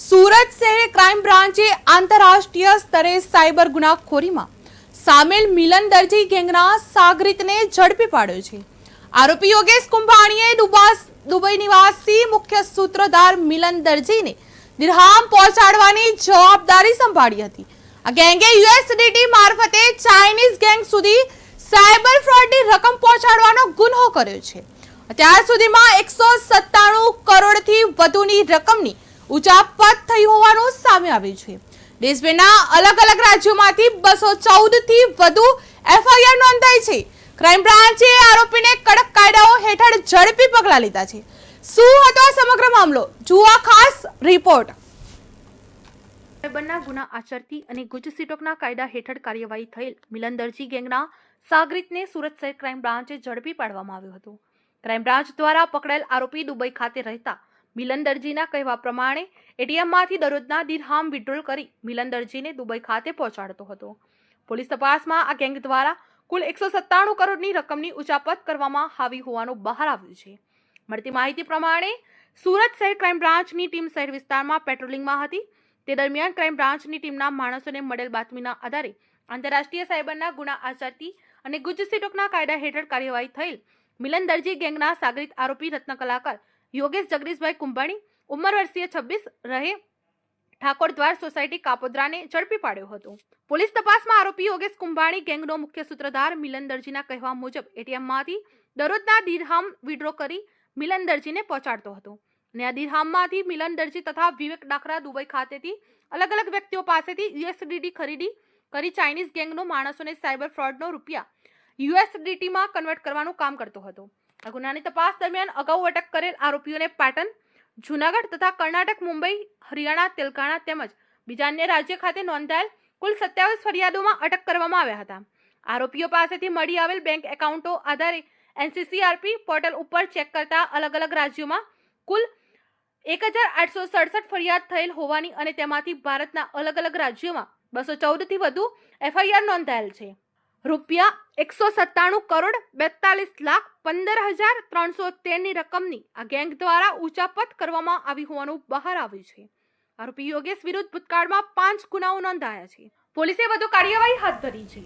સુરત શહેર ક્રાઇમ બ્રાન્ચે આંતરરાષ્ટ્રીય સ્તરે સાયબર ગુનાખોરીમાં સામેલ મિલન દરજી ગેંગના સાગરીતને ઝડપી પાડ્યો છે. આરોપી યોગેશ કુંભાણીએ દુબઈ નિવાસી મુખ્ય સૂત્રધાર મિલન દરજીને દિરહામ પહોંચાડવાની જવાબદારી સંભાળી હતી. આ ગેંગે યુએસડીટી મારફતે ચાઇનીઝ ગેંગ સુધી સાયબર ફ્રોડની રકમ પહોંચાડવાનો ગુન્હો કર્યો છે. અત્યાર સુધીમાં એકસો સત્તાણું કરોડથી વધુની રકમની ઉચાપત થઈ હોવાનું સામે આવ્યું છે. દેશભરના અલગ અલગ રાજ્યોમાંથી બસો ચૌદથી વધુ એફઆઈઆર નોંધાઈ છે. ક્રાઇમ બ્રાન્ચે આરોપીને કડક કાયદાઓ હેઠળ ઝડપી પગલાં લીધા છે. શું હતો સમગ્ર મામલો? જુઓ ખાસ રિપોર્ટ. સાયબરના ગુના આચરતી અને ગુજ સિટોકના કાયદા હેઠળ કાર્યવાહી થયેલ મિલન દરજી ગેંગના સાગરીતને સુરત શહેર ક્રાઇમ બ્રાન્ચે ઝડપી પાડવામાં આવ્યો હતો. ક્રાઇમ બ્રાન્ચ દ્વારા પકડાયેલ આરોપી દુબઈ ખાતે રહેતા મિલન દરજીના કહેવા પ્રમાણે, એટીએમમાંથી દરરોજના દિરહામ વિડ્રોલ કરી મિલન દરજીને દુબઈ ખાતે પહોંચાડતો હતો. પોલીસ તપાસમાં આ ગેંગ દ્વારા કુલ એકસો સત્તાણું કરોડની રકમની ઉચાપત કરવામાં આવી હોવાનું બહાર આવ્યું છે. મળતી માહિતી પ્રમાણે, સુરત શહેર ક્રાઇમ બ્રાન્ચની ટીમ શહેર વિસ્તારમાં પેટ્રોલિંગમાં હતી. તે દરમિયાન ક્રાઇમ બ્રાન્ચની ટીમના માણસોને મળેલ બાતમીના આધારે આંતરરાષ્ટ્રીય સાયબરના ગુના આચરતી અને ગુજ સિટોકના કાયદા હેઠળ કાર્યવાહી થયેલ મિલન દરજી ગેંગના સાગરિત આરોપી રત્ન કલાકાર યોગેશ જગદીશભાઈ કુંભાણી, ઉંમર વર્ષીય છવ્વીસ રહે ઠાકોર દ્વાર સોસાયટી કાપોદ્રાને ઝડપી પાડ્યો હતો. પોલીસ તપાસમાં આરોપી યોગેશ કુંભાણી ગેંગનો મુખ્ય સૂત્રધાર મિલન દરજીના કહેવા મુજબ એટીએમમાંથી દરરોજના દિરહામ વિડ્રો કરી મિલન દરજીને પહોંચાડતો હતો. અને આ દિરહામમાંથી મિલન દરજી તથા વિવેક ડાખરા દુબઈ ખાતેથી અલગ અલગ વ્યક્તિઓ પાસેથી યુએસડીટી ખરીદી કરી ચાઇનીઝ ગેંગનો માણસોને સાયબર ફ્રોડનો રૂપિયા યુએસડીટીમાં કન્વર્ટ કરવાનું કામ કરતો હતો. આ ગુનાની તપાસ દરમિયાન અગાઉ અટક કરેલ આરોપીઓને પાટણ, જૂનાગઢ તથા કર્ણાટક, મુંબઈ, હરિયાણા, તેલંગાણા તેમજ બીજા અન્ય રાજ્ય ખાતે નોંધાયેલ કુલ સત્યાવીસ ફરિયાદોમાં અટક કરવામાં આવ્યા હતા. આરોપીઓ પાસેથી મળી આવેલ બેંક એકાઉન્ટો આધારે એનસીસીઆરપી પોર્ટલ ઉપર ચેક કરતા અલગ અલગ રાજ્યોમાં કુલ એક હજાર આઠસો સડસઠ ફરિયાદ થયેલ હોવાની અને તેમાંથી ભારતના અલગ અલગ રાજ્યોમાં બસો ચૌદથી વધુ એફઆઈઆર નોંધાયેલ છે. રૂપિયા એકસો સત્તાણું કરોડ બેતાલીસ લાખ પંદર હજાર ત્રણસો તેરની રકમની આ ગેંગ દ્વારા ઉચાપત કરવામાં આવી હોવાનું બહાર આવ્યું છે. આરોપી યોગેશ વિરુદ્ધ ભૂતકાળમાં પાંચ ગુનાઓ નોંધાયા છે. પોલીસે વધુ કાર્યવાહી હાથ ધરી છે.